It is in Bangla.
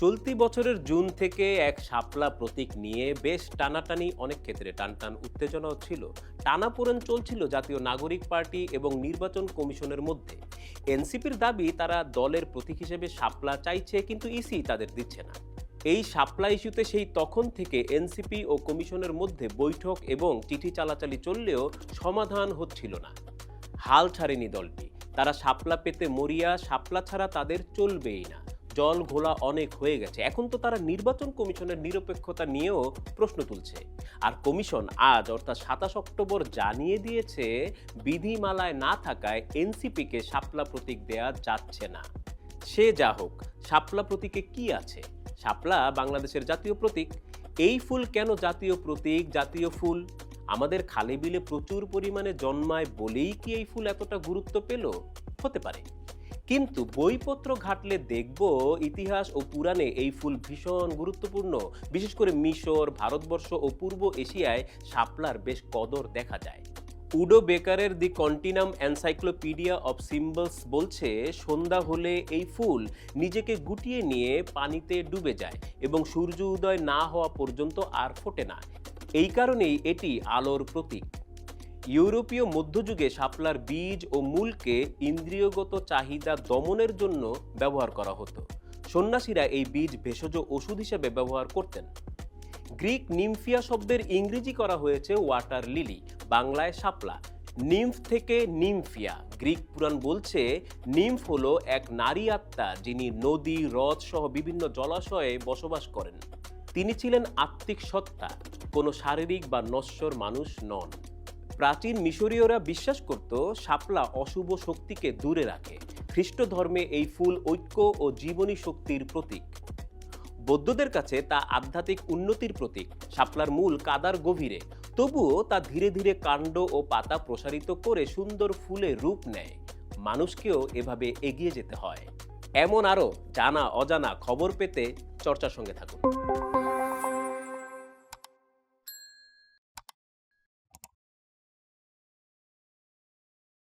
চলতি বছরের জুন থেকে এক শাপলা প্রতীক নিয়ে বেশ টানাটানি অনেক ক্ষেত্রে টানটান উত্তেজনাও ছিল। টানাপোড়েন চলছিল জাতীয় নাগরিক পার্টি এবং নির্বাচন কমিশনের মধ্যে। এনসিপির দাবি, তারা দলের প্রতীক হিসেবে শাপলা চাইছে কিন্তু ইসি তাদের দিচ্ছে না। এই শাপলা ইস্যুতে সেই তখন থেকে এনসিপি ও কমিশনের মধ্যে বৈঠক এবং চিঠি চালাচালি চললেও সমাধান হচ্ছিল না। হাল ছাড়েনি দলটি। তারা সাপলা পেতে মরিয়া সাপলা ছাড়া তাদের চলবেই না। জল ঘোলা অনেক হয়ে গেছে। এখন তো তারা নির্বাচন কমিশনের নিরপেক্ষতা নিয়েও প্রশ্ন তুলছে। আর কমিশন আজ, অর্থাৎ সাতাশ অক্টোবর, জানিয়ে দিয়েছে বিধিমালায় না থাকায় এনসিপিকে শাপলা প্রতীক দেয়া যাচ্ছে না। সে যা হোক, শাপলা প্রতীকে কি আছে? শাপলা বাংলাদেশের জাতীয় প্রতীক। এই ফুল কেন জাতীয় প্রতীক, জাতীয় ফুল? আমাদের খালে বিলে প্রচুর পরিমাণে জন্মায় বলেই কি এই ফুল এতটা গুরুত্ব পেল? হতে পারে। কিন্তু বইপত্র ঘাটলে দেখব ইতিহাস ও পুরাণে এই ফুল ভীষণ গুরুত্বপূর্ণ। বিশেষ করে মিশর, ভারতবর্ষ ও পূর্ব এশিয়ায় শাপলার বেশ কদর দেখা যায়। উডো বেকারের the continuum encyclopedia of symbols বলছে, সন্ধ্যা হলে এই ফুল নিজেকে গুটিয়ে নিয়ে পানিতে ডুবে যায় এবং সূর্য উদয় না হওয়া পর্যন্ত আর ফোটে না। এই কারণেই এটি আলোর প্রতীক। ইউরোপীয় মধ্যযুগে শাপলার বীজ ও মূলকে ইন্দ্রিয়গত চাহিদা দমনের জন্য ব্যবহার করা হতো। সন্ন্যাসীরা এই বীজ ভেষজ ওষুধ হিসেবে ব্যবহার করতেন। গ্রিক নিমফিয়া শব্দের ইংরেজি করা হয়েছে ওয়াটার লিলি, বাংলায় শাপলা। নিমফ থেকে নিমফিয়া, গ্রিক পুরাণ বলছে নিমফ হলো এক নারী আত্মা যিনি নদী হ্রদ সহ বিভিন্ন জলাশয়ে বসবাস করেন। তিনি ছিলেন আত্মিক সত্তা, কোনো শারীরিক বা নশ্বর মানুষ নন। প্রাচীন মিশরীয়রা বিশ্বাস করত শাপলা অশুভ শক্তিকে দূরে রাখে খ্রিস্ট ধর্মে এই ফুল ঐক্য ও জীবনী শক্তির প্রতীক। বৌদ্ধদের কাছে তা আধ্যাত্মিক উন্নতির প্রতীক, শাপলার মূল কাদার গভীরে। তবুও তা ধীরে ধীরে কাণ্ড ও পাতা প্রসারিত করে সুন্দর ফুলে রূপ নেয়। মানুষকেও এভাবে এগিয়ে যেতে হয়। এমন আরও জানা অজানা খবর পেতে চর্চার সঙ্গে থাকুন।